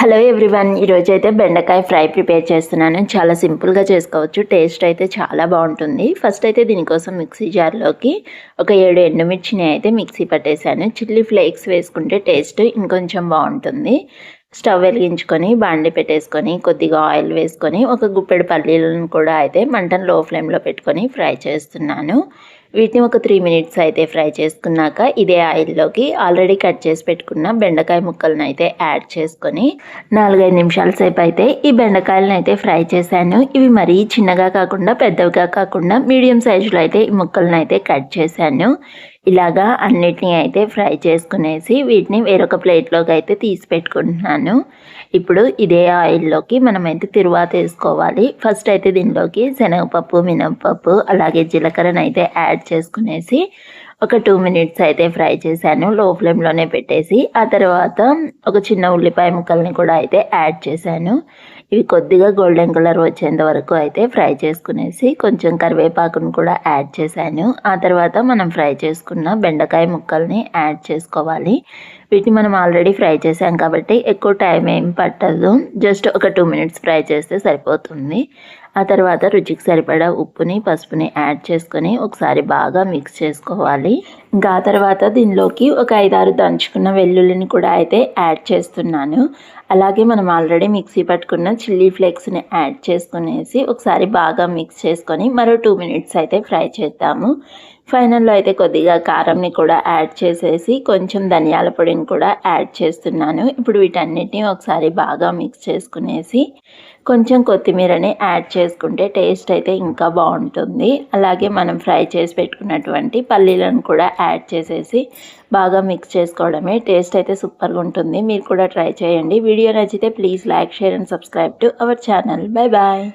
Hello everyone ఈరోజు అయితే బెండకాయ ఫ్రై ప్రిపేర్ చేస్తున్నాను. చాలా సింపుల్గా చేసుకోవచ్చు. టేస్ట్ అయితే చాలా బాగుంటుంది. ఫస్ట్ అయితే దీనికోసం మిక్సీ జార్లోకి ఒక ఏడు ఎండుమిర్చిని అయితే మిక్సీ పట్టేశాను. చిల్లీ ఫ్లేక్స్ వేసుకుంటే టేస్ట్ ఇంకొంచెం బాగుంటుంది. స్టవ్ వెలిగించుకొని బాండి పెట్టేసుకొని కొద్దిగా ఆయిల్ వేసుకొని ఒక గుప్పెడు పల్లీలను కూడా అయితే మంటను లో ఫ్లేమ్లో పెట్టుకొని ఫ్రై చేస్తున్నాను. వీటిని ఒక త్రీ మినిట్స్ అయితే ఫ్రై చేసుకున్నాక ఇదే ఆయిల్లోకి ఆల్రెడీ కట్ చేసి పెట్టుకున్న బెండకాయ ముక్కలను అయితే యాడ్ చేసుకొని నాలుగైదు నిమిషాల సేపు అయితే ఈ బెండకాయలను అయితే ఫ్రై చేశాను. ఇవి మరీ చిన్నగా కాకుండా పెద్దవిగా కాకుండా మీడియం సైజులో అయితే ఈ ముక్కలను అయితే కట్ చేశాను. ఇలాగా అన్నిటినీ అయితే ఫ్రై చేసుకునేసి వీటిని వేరొక ప్లేట్లోకి అయితే తీసి పెట్టుకుంటున్నాను. ఇప్పుడు ఇదే ఆయిల్లోకి మనమైతే తిరువాత వేసుకోవాలి. ఫస్ట్ అయితే దీనిలోకి శనగపప్పు మినపప్పు అలాగే జీలకర్రను అయితే యాడ్ చేసుకునేసి ఒక టూ మినిట్స్ అయితే ఫ్రై చేశాను. లో ఫ్లేమ్లోనే పెట్టేసి ఆ తర్వాత ఒక చిన్న ఉల్లిపాయ ముక్కల్ని కూడా అయితే యాడ్ చేశాను. ఇవి కొద్దిగా గోల్డెన్ కలర్ వచ్చేంత వరకు అయితే ఫ్రై చేసుకునేసి కొంచెం కరివేపాకును కూడా యాడ్ చేశాను. ఆ తర్వాత మనం ఫ్రై చేసుకున్న బెండకాయ ముక్కల్ని యాడ్ చేసుకోవాలి. వీటిని మనం ఆల్రెడీ ఫ్రై చేసాం కాబట్టి ఎక్కువ టైం ఏం పట్టదు. జస్ట్ ఒక టూ మినిట్స్ ఫ్రై చేస్తే సరిపోతుంది. ఆ తర్వాత రుచికి సరిపడా ఉప్పుని పసుపుని యాడ్ చేసుకొని ఒకసారి బాగా మిక్స్ చేసుకోవాలి. ఇంకా ఆ తర్వాత దీనిలోకి ఒక ఐదారు దంచుకున్న వెల్లుల్లిని కూడా అయితే యాడ్ చేస్తున్నాను. అలాగే మనం ఆల్రెడీ మిక్సీ పట్టుకున్న చిల్లీ ఫ్లేక్స్ని యాడ్ చేసుకునేసి ఒకసారి బాగా మిక్స్ చేసుకొని మరో టూ మినిట్స్ అయితే ఫ్రై చేద్దాము. ఫైనల్లో అయితే కొద్దిగా కారంని కూడా యాడ్ చేసేసి కొంచెం ధనియాల పొడిని కూడా యాడ్ చేస్తున్నాను. ఇప్పుడు వీటన్నిటిని ఒకసారి బాగా మిక్స్ చేసుకునేసి కొంచెం కొత్తిమీరని యాడ్ చేసుకుంటే టేస్ట్ అయితే ఇంకా బాగుంటుంది. అలాగే మనం ఫ్రై చేసి పెట్టుకున్నటువంటి పల్లీలను కూడా యాడ్ చేసేసి బాగా మిక్స్ చేసుకోవడమే టేస్ట్ అయితే సూపర్గా ఉంటుంది. మీరు కూడా ట్రై చేయండి. వీడియో నచ్చితే please like share and subscribe to our channel. Bye bye.